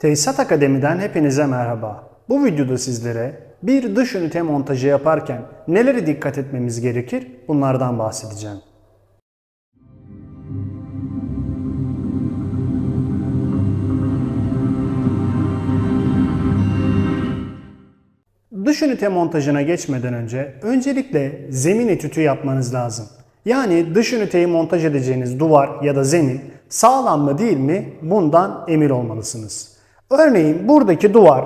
Tesisat Akademi'den hepinize merhaba. Bu videoda sizlere bir dış ünite montajı yaparken nelere dikkat etmemiz gerekir bunlardan bahsedeceğim. Dış ünite montajına geçmeden önce öncelikle zemin etütü yapmanız lazım. Yani dış üniteyi montaj edeceğiniz duvar ya da zemin sağlam mı değil mi bundan emin olmalısınız. Örneğin buradaki duvar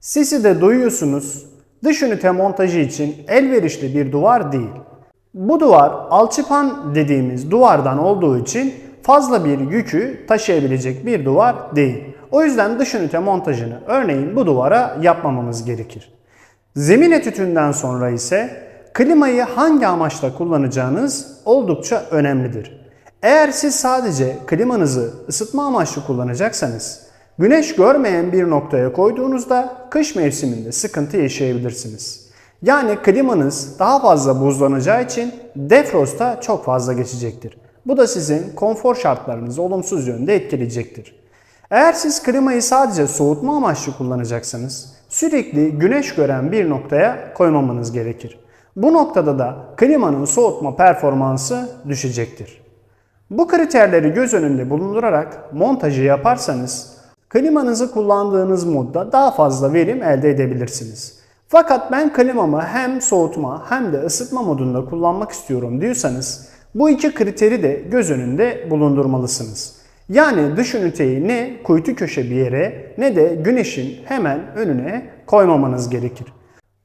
sesi de duyuyorsunuz dış ünite montajı için elverişli bir duvar değil. Bu duvar alçıpan dediğimiz duvardan olduğu için fazla bir yükü taşıyabilecek bir duvar değil. O yüzden dış ünite montajını örneğin bu duvara yapmamamız gerekir. Zemin etütünden sonra ise klimayı hangi amaçla kullanacağınız oldukça önemlidir. Eğer siz sadece klimanızı ısıtma amaçlı kullanacaksanız güneş görmeyen bir noktaya koyduğunuzda kış mevsiminde sıkıntı yaşayabilirsiniz. Yani klimanız daha fazla buzlanacağı için defrosta çok fazla geçecektir. Bu da sizin konfor şartlarınızı olumsuz yönde etkileyecektir. Eğer siz klimayı sadece soğutma amaçlı kullanacaksanız sürekli güneş gören bir noktaya koymamanız gerekir. Bu noktada da klimanın soğutma performansı düşecektir. Bu kriterleri göz önünde bulundurarak montajı yaparsanız klimanızı kullandığınız modda daha fazla verim elde edebilirsiniz. Fakat ben klimamı hem soğutma hem de ısıtma modunda kullanmak istiyorum diyorsanız bu iki kriteri de göz önünde bulundurmalısınız. Yani dış üniteyi ne kuytu köşe bir yere ne de güneşin hemen önüne koymamanız gerekir.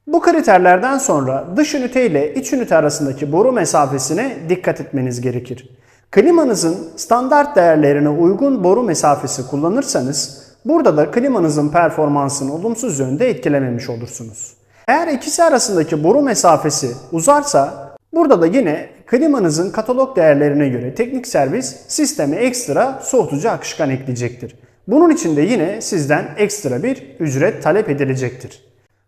Bu kriterlerden sonra dış ünite ile iç ünite arasındaki boru mesafesine dikkat etmeniz gerekir. Klimanızın standart değerlerine uygun boru mesafesi kullanırsanız burada da klimanızın performansını olumsuz yönde etkilememiş olursunuz. Eğer ikisi arasındaki boru mesafesi uzarsa burada da yine klimanızın katalog değerlerine göre teknik servis sisteme ekstra soğutucu akışkan ekleyecektir. Bunun için de yine sizden ekstra bir ücret talep edilecektir.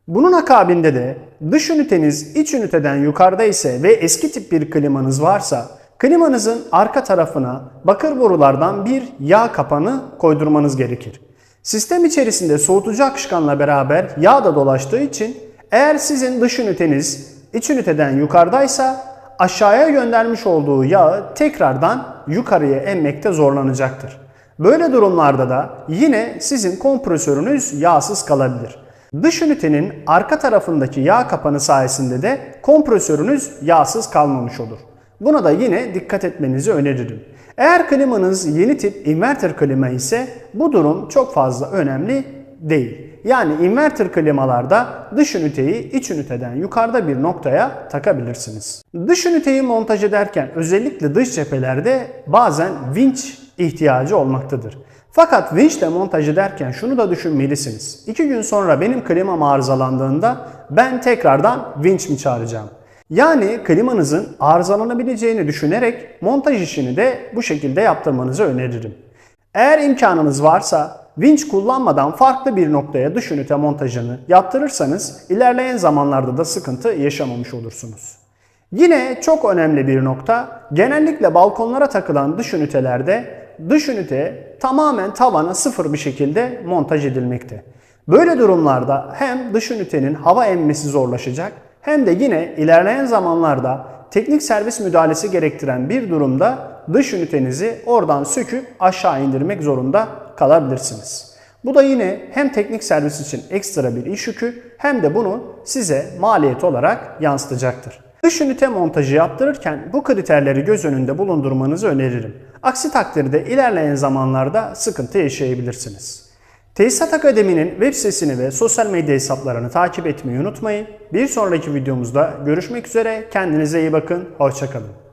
Bunun akabinde de dış üniteniz iç üniteden yukarıda ise ve eski tip bir klimanız varsa klimanızın arka tarafına bakır borulardan bir yağ kapanı koydurmanız gerekir. Sistem içerisinde soğutucu akışkanla beraber yağ da dolaştığı için eğer sizin dış üniteniz iç üniteden yukarıdaysa aşağıya göndermiş olduğu yağı tekrardan yukarıya emmekte zorlanacaktır. Böyle durumlarda da yine sizin kompresörünüz yağsız kalabilir. Dış ünitenin arka tarafındaki yağ kapanı sayesinde de kompresörünüz yağsız kalmamış olur. Buna da yine dikkat etmenizi öneririm. Eğer klimanız yeni tip inverter klima ise bu durum çok fazla önemli değil. Yani inverter klimalarda dış üniteyi iç üniteden yukarıda bir noktaya takabilirsiniz. Dış üniteyi montaj ederken özellikle dış cephelerde bazen vinç ihtiyacı olmaktadır. Fakat vinçle montaj ederken şunu da düşünmelisiniz. İki gün sonra benim klimam arızalandığında ben tekrardan vinç mi çağıracağım? Yani klimanızın arızalanabileceğini düşünerek montaj işini de bu şekilde yaptırmanızı öneririm. Eğer imkanınız varsa vinç kullanmadan farklı bir noktaya dış ünite montajını yaptırırsanız ilerleyen zamanlarda da sıkıntı yaşamamış olursunuz. Yine çok önemli bir nokta genellikle balkonlara takılan dış ünitelerde dış ünite tamamen tavana sıfır bir şekilde montaj edilmekte. Böyle durumlarda hem dış ünitenin hava emmesi zorlaşacak hem de yine ilerleyen zamanlarda teknik servis müdahalesi gerektiren bir durumda dış ünitenizi oradan söküp aşağı indirmek zorunda kalabilirsiniz. Bu da yine hem teknik servis için ekstra bir iş yükü hem de bunu size maliyet olarak yansıtacaktır. Dış ünite montajı yaptırırken bu kriterleri göz önünde bulundurmanızı öneririm. Aksi takdirde ilerleyen zamanlarda sıkıntı yaşayabilirsiniz. Tesisat Akademi'nin web sitesini ve sosyal medya hesaplarını takip etmeyi unutmayın. Bir sonraki videomuzda görüşmek üzere. Kendinize iyi bakın. Hoşçakalın.